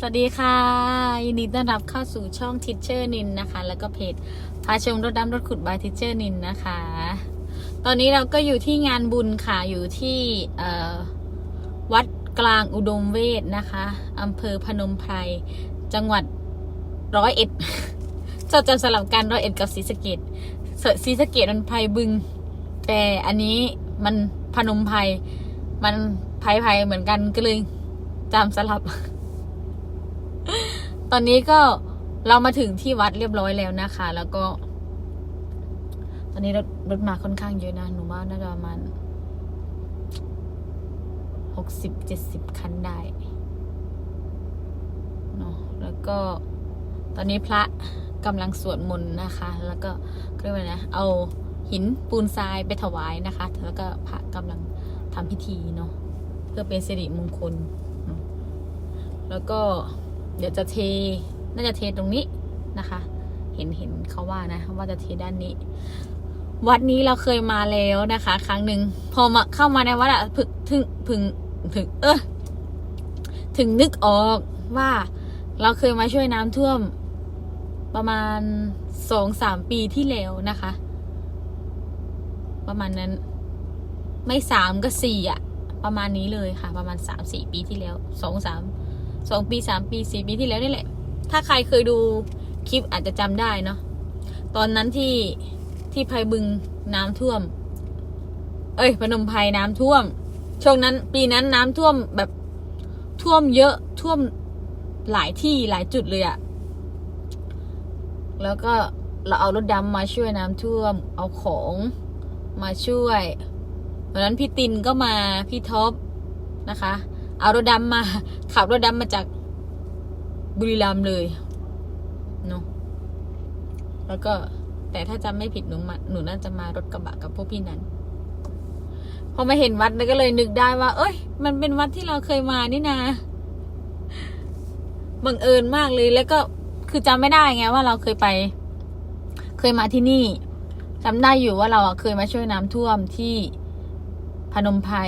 สวัสดีค่ะ ยินดีต้อนรับเข้าสู่ช่อง Teacher นินนะคะ แล้วก็เพจพาชมรถดำรถขุดบาย Teacher นินนะคะ ตอนนี้เราก็อยู่ที่งานบุญค่ะอยู่ที่วัดกลางอุดมเวทนะคะอำเภอพนมไพรจังหวัดร้อยเอ็ดจดจำสลับกันร้อยเอ็ดกับศรีสะเกดศรีสะเกดมันไพรบึง แต่อันนี้มันพนมไพรมันไพรไพรเหมือนกันก็เลยจำสลับ ตอนนี้ก็เรามาถึงที่วัดเรียบร้อยแล้วนะคะ แล้วก็ ตอนนี้รถรถมาค่อนข้างเยอะนะ หนูว่าน่าจะประมาณหกสิบเจ็ดสิบคันได้เนาะแล้วก็ตอนนี้พระกำลังสวดมนต์นะคะ แล้วก็เรียกว่าไงนะ เอาหินปูนทรายไปถวายนะคะ แล้วก็พระกำลังทำพิธีเนาะเพื่อเป็นสิริมงคล แล้วก็ เดี๋ยวจะเท น่าจะเทตรงนี้นะคะ เห็นเห็นเขาว่านะ ว่าจะเทด้านนี้ วัดนี้เราเคยมาแล้วนะคะ ครั้งหนึ่งพอมาเข้ามาในวัดอะพึงถึงพึงถึง เออถึงนึกออกว่าเราเคยมาช่วยน้ำท่วมประมาณสองสามปีที่แล้วนะคะ ประมาณนั้น ไม่สามก็สี่อะประมาณนี้เลยค่ะ ประมาณสามสี่ปีที่แล้วสองสาม สองปีสามปีสี่ปีที่แล้วนี่แหละ ถ้าใครเคยดูคลิปอาจจะจำได้เนาะตอนนั้นที่ที่ไพบึงน้ำท่วม เอ้ยพนมไพรน้ำท่วม ช่วงนั้น ปีนั้นน้ำท่วมแบบท่วมเยอะท่วมหลายที่หลายจุดเลยอะแล้วก็เราเอารถดำมาช่วยน้ำท่วม เอาของมาช่วยวันนั้นพี่ตินก็มาพี่ท็อปนะคะ เอารถดำมา ขับรถดำมาจากบุรีรัมย์เลยเนาะแล้วก็แต่ถ้าจำไม่ผิดหนูมาหนูน่าจะมารถกระบะกับพวกพี่นั้น พอมาเห็นวัดแล้วก็เลยนึกได้ว่า เอ้ย มันเป็นวัดที่เราเคยมานี่นาบังเอิญมากเลยแล้วก็คือจำไม่ได้ไงว่าเราเคยไป เคยมาที่นี่จำได้อยู่ว่าเราเคยมาช่วยน้ำท่วมที่พนมไพร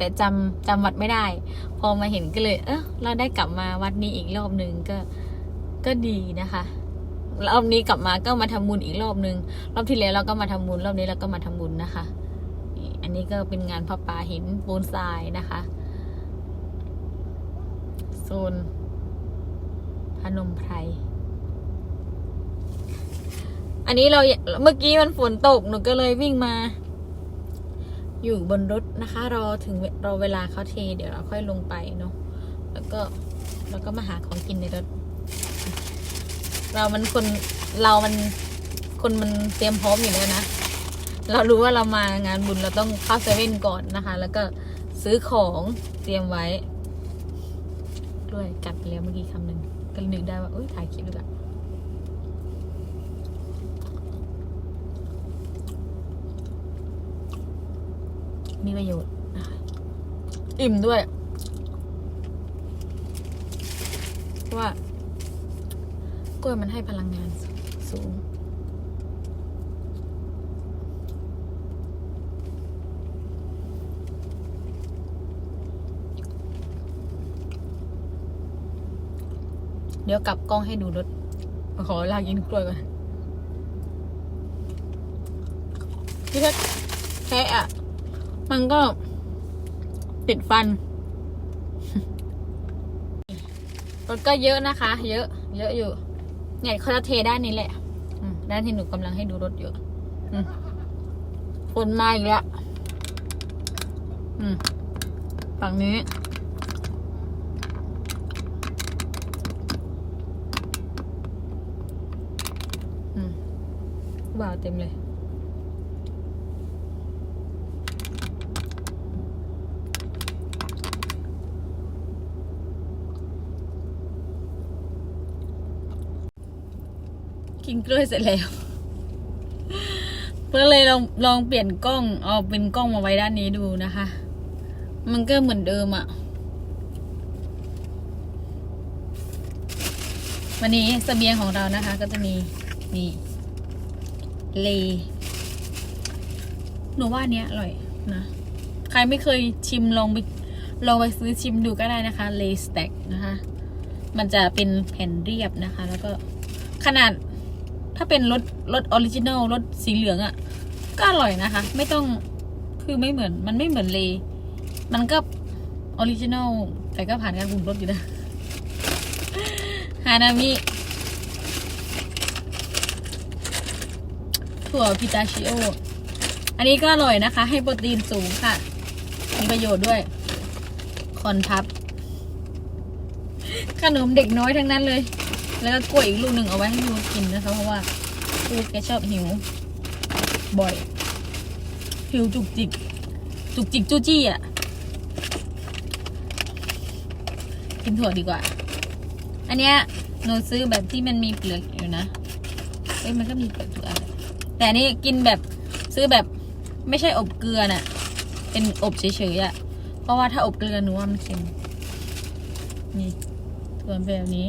แต่จำจำวัดไม่ได้ พอมาเห็นก็เลย เออเราได้กลับมาวัดนี้อีกรอบหนึ่งก็ก็ดีนะคะรอบนี้กลับมาก็มาทำบุญอีกรอบหนึ่งรอบที่แล้วเราก็มาทำบุญรอบนี้เราก็มาทำบุญนะคะอันนี้ก็เป็นงานพระป่าหินปูนทรายนะคะโซนพนมไพร อันนี้เราเมื่อกี้มันฝนตกหนูก็เลยวิ่งมา อยู่บนรถนะคะ รอถึงรอเวลาเขาเท เดี๋ยวเราค่อยลงไปเนาะแล้วก็แล้วก็มาหาของกินในรถ เรามันคนเรามันคนมันเตรียมพร้อมอยู่แล้วนะ เรารู้ว่าเรามางานบุญเราต้องเข้าเซเว่นก่อนนะคะ แล้วก็ซื้อของเตรียมไว้ด้วยกัดไปแล้วเมื่อกี้คำหนึ่งก็นึกได้ว่าเอ้ยถ่ายคลิปดีกว่า มีประโยชน์นะคะอิ่มด้วยเพราะว่ากล้วยมันให้พลังงานสูงเดี๋ยวกลับกล้องให้ดูรถ ขอลากยินกล้วยก่อนพี่แค่แค่อะ มันก็ติดฟันรถก็เยอะนะคะ เยอะ เยอะอยู่ เนี่ยเขาจะเทด้านนี้แหละด้านที่หนูกำลังให้ดูรถอยู่อืมฝนมาอีกแล้วฝั่งนี้อืมบ่าวเต็มเลย กินกล้วยเสร็จแล้วก็เลยลองลองเปลี่ยนกล้องเอาเป็นกล้องมาไว้ด้านนี้ดูนะคะ มันก็เหมือนเดิมอะวันนี้เสบียงของเรานะคะ ก็จะมีนี่เลหนูว่าเนี้ยอร่อยนะใครไม่เคยชิมลองไปลองไปซื้อชิมดูก็ได้นะคะเลสแต็กนะคะ มันจะเป็นแผ่นเรียบนะคะ แล้วก็ขนาด ถ้าเป็นรสรสออริจินัลรสสีเหลืองอะ่ะ ก็อร่อยนะคะ ไม่ต้องคือไม่เหมือน มันไม่เหมือนเลมันก็ออริจินัลแต่ก็ผ่านการปรุงรสอยู่นะฮานามิถั่วพิตาชิโอ อันนี้ก็อร่อยนะคะ ให้โปรตีนสูงค่ะ มีประโยชน์ด้วย คอนทับ ขนมเด็กน้อยทั้งนั้นเลย แล้วก็กล้วยอีกลูกหนึ่งเอาไว้ให้ยูกินนะคะเพราะว่าลูแกชอบหิว บ่อย หิวจุกจิก จุกจิกจู้จี้อะ กินถั่วดีกว่า อันเนี้ยหนูซื้อแบบที่มันมีเปลือกอยู่นะเอ้ยมันก็มีเปลือกทุกอันแต่อันนี้กินแบบซื้อแบบไม่ใช่อบเกลือน่ะ เป็นอบเฉยๆอะ เพราะว่าถ้าอบเกลือหนูว่ามันเค็ม นี่ส่วนแบบนี้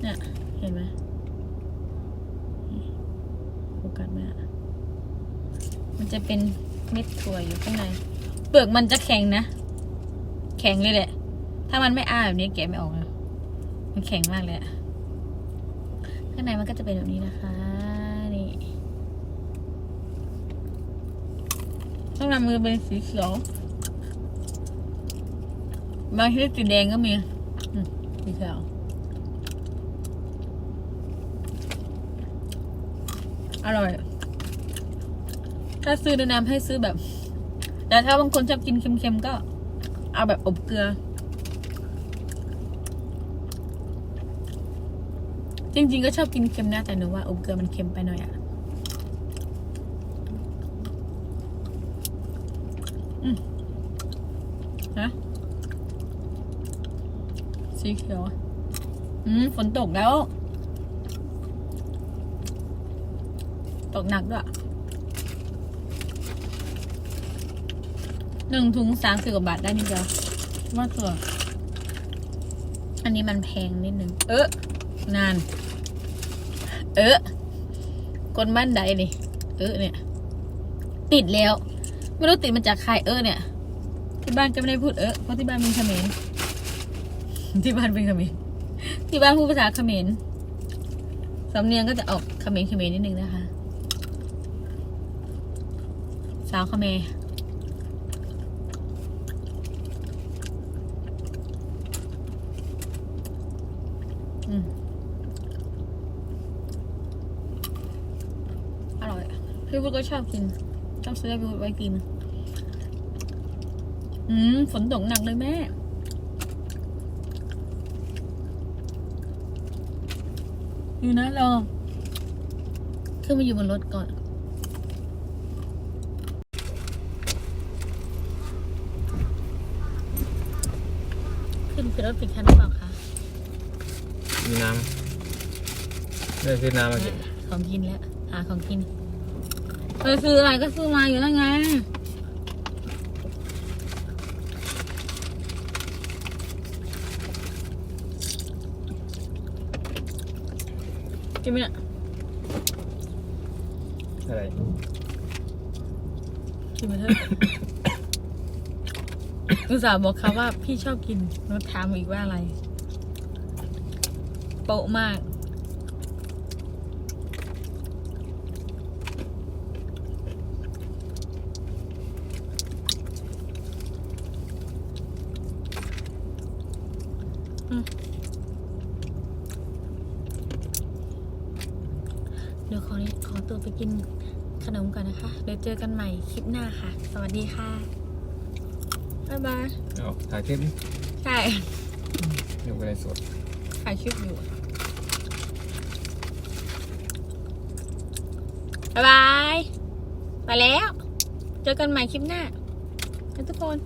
เนี่ยเห็นไหมโฟกัสไหมอะมันจะเป็นเม็ดถั่วอยู่ข้างใน เปลือกมันจะแข็งนะ แข็งเลยแหละ ถ้ามันไม่อ้าแบบนี้แกะไม่ออกนะมันแข็งมากเลยอะข้างในมันก็จะเป็นแบบนี้นะคะ นี่ข้างในมือเป็นสีเขียวบางที่สีแดงก็มีสีเขียว อร่อย ถ้าซื้อแนะนำให้ซื้อแบบ แต่ถ้าบางคนชอบกินเค็มๆก็ เอาแบบอบเกลือ จริงๆก็ชอบกินเค็มนะแต่หนูว่าอบเกลือมันเค็มไปหน่อยอะอืมฮะสีเขียว อืม ฝนตกแล้ว กหนักด้วยหนึ่งถุงสามสิบกว่าบาทได้นิดเดียวว่าตัว อันนี้มันแพงนิดนึง เออนาน เออคนบ้านใดนี่ เออเนี่ย ติดแล้ว ไม่รู้ติดมาจากใครเออเนี่ย ที่บ้านก็ไม่ได้พูดเออเพราะที่บ้านเป็นเขมรที่บ้านเป็นเขมรที่บ้านพูดภาษาเขมรสำเนียงก็จะออกเขมรเขมรนิดนึงนะคะ สาวเขมรอืมอร่อย พี่พูดก็ชอบกิน ชอบซื้อพี่พูดไว้กิน อืม ฝนตกหนักเลยแม่อยู่นะรอขึ้นมาอยู่บนรถก่อน ขึ้นคือรถปิดคันหรือเปล่าคะมีน้ำได้ซื้อน้ำมากินของกินแล้วหาของกินไปซื้ออะไรก็ซื้อมาอยู่แล้วไงกินไหมเนี่ยอะไรกินไปเถอะ อุตส่าห์บอกเขาว่าพี่ชอบกินแล้วถามอีกว่าอะไร โปะมาก เดี๋ยวขอขอตัวไปกินขนมก่อนนะคะ เดี๋ยวเจอกันใหม่คลิปหน้าค่ะ สวัสดีค่ะ บ๊ายบายเอาถ่ายคลิปนี่ใช่เดี๋ยวไปในสดถ่ายคลิปอยู่บ๊ายบาย ไปแล้ว เจอกันใหม่คลิปหน้านะทุกคน